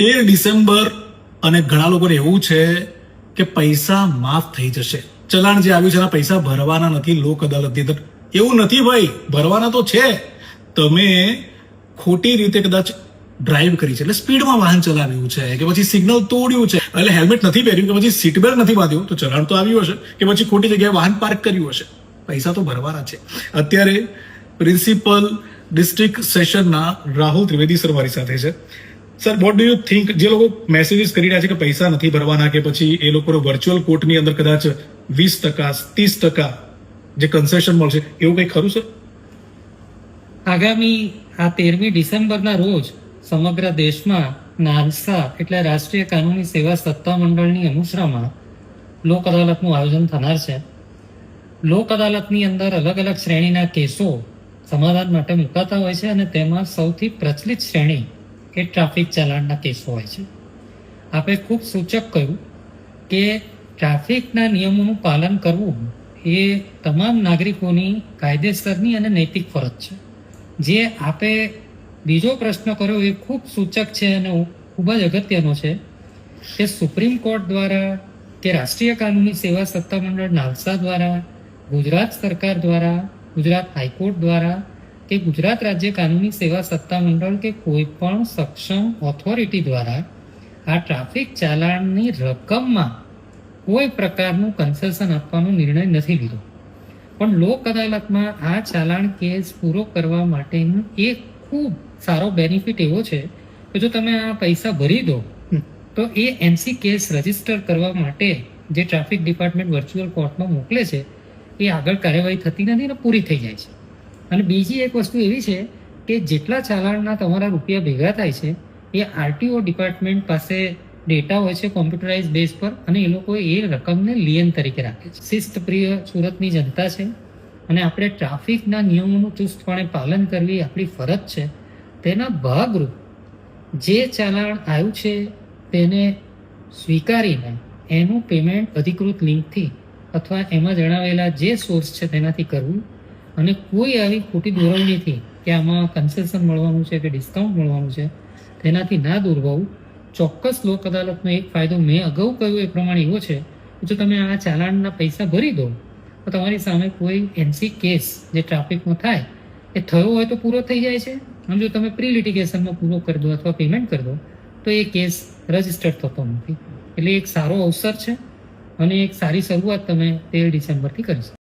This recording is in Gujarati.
તેર ડિસેમ્બર, અને ઘણા લોકોને એવું છે કે પૈસા માફ થઈ જશે. ચલાણ જે આવ્યું છે, એના પૈસા ભરવાના નથી લોક અદાલતની અંદર. એવું નથી ભાઈ, ભરવાના તો છે. તમે ખોટી રીતે કદાચ ડ્રાઈવ કરી છે. એટલે સ્પીડમાં વાહન ચલાવ્યું છે, કે પછી સિગ્નલ તોડ્યું છે. એટલે હેલ્મેટ નથી પહેર્યું, કે પછી સીટ બેલ્ટ નથી બાંધ્યું, તો ચલાણ તો આવ્યું હશે. કે પછી ખોટી જગ્યાએ વાહન પાર્ક કર્યું હશે. પૈસા તો ભરવાના છે. અત્યારે પ્રિન્સિપલ ડિસ્ટ્રિક્ટ સેશનના રાહુલ ત્રિવેદી સર મારી સાથે છે. Sir what do you think જે લોકો મેસેજીસ કરી રહ્યા છે કે પૈસા નથી ભરવાના કે પછી એ લોકો વર્ચ્યુઅલ કોર્ટની અંદર કદાચ વીસ ટકા, ત્રીસ ટકા જે કન્સેશન મળશે, એવું કંઈ ખરું સર આગામી આ તેરમી ડિસેમ્બરના રોજ સમગ્ર દેશમાં નાલસા એટલે રાષ્ટ્રીય કાનૂની સેવા સત્તા મંડળની અનુસરામાં લોક અદાલતનું આયોજન થનાર છે. લોક અદાલતની અંદર અલગ અલગ શ્રેણીના કેસો સમાધાન માટે મુકાતા હોય છે અને તેમાં સૌથી પ્રચલિત શ્રેણી એ ટ્રાફિક ચાલાણના કેસો હોય છે. આપણે ખૂબ સૂચક કહ્યું કે ટ્રાફિકના નિયમોનું પાલન કરવું એ તમામ નાગરિકોની કાયદેસરની અને નૈતિક ફરજ છે. જે આપે બીજો પ્રશ્ન કર્યો એ ખૂબ સૂચક છે અને ખૂબ જ અગત્યનો છે કે સુપ્રીમ કોર્ટ દ્વારા કે રાષ્ટ્રીય કાનૂની સેવા સત્તામંડળ નાલસા દ્વારા, ગુજરાત સરકાર દ્વારા, ગુજરાત હાઈકોર્ટ દ્વારા કે ગુજરાત રાજ્ય કાનૂની સેવા સત્તા મંડળ કે કોઈ પણ સક્ષમ ઓથોરિટી દ્વારા આ ટ્રાફિક ચાલાણની રકમમાં કોઈ પ્રકારનું કન્સેશન આપવાનો નિર્ણય નથી લીધો. પણ લોક અદાલતમાં આ ચાલાણ કેસ પૂરો કરવા માટેનું એક ખૂબ સારો બેનિફિટ એવો છે કે જો તમે આ પૈસા ભરી દો તો એ એમસી કેસ રજિસ્ટર કરવા માટે જે ટ્રાફિક ડિપાર્ટમેન્ટ વર્ચ્યુઅલ કોર્ટમાં મોકલે છે એ આગળ કાર્યવાહી થતી નથી અને પૂરી થઈ જાય છે. અને બીજી એક વસ્તુ એવી છે કે જેટલા ચાલાણના તમારા રૂપિયા ભેગા થાય છે, એ આરટીઓ ડિપાર્ટમેન્ટ પાસે ડેટા હોય છે કોમ્પ્યુટરાઇઝ બેઝ પર અને એ લોકો એ રકમને લિયન તરીકે રાખે છે. શિસ્ત પ્રિય સુરતની જનતા છે અને આપણે ટ્રાફિકના નિયમોનું ચુસ્તપણે પાલન કરવી આપણી ફરજ છે. તેના ભાગરૂપ જે ચાલાણ આવ્યું છે તેને સ્વીકારીને એનું પેમેન્ટ અધિકૃત લિંકથી અથવા એમાં જણાવેલા જે સોર્સ છે તેનાથી કરવું અને કોઈ આવી ખોટી દોરવણીથી કે આમાં કન્સેશન મળવાનું છે કે ડિસ્કાઉન્ટ મળવાનું છે. તેનાથી ના દોરવાવું. ચોક્કસ લોક અદાલતનો એક ફાયદો મેં અગાઉ કહ્યું એ પ્રમાણે એવો છે કે જો તમે આ ચાલાણના પૈસા ભરી દો, તો તમારી સામે કોઈ એનસી કેસ જે ટ્રાફિકમાં થાય, એ થયો હોય તો પૂરો થઈ જાય છે. અને જો તમે પ્રી લિટિગેશનમાં પૂરો કરી દો અથવા પેમેન્ટ કરી દો, તો એ કેસ રજિસ્ટર્ડ થતો નથી. એટલે એક સારો અવસર છે અને એક સારી શરૂઆત તમે તેર ડિસેમ્બરથી કરી શકો.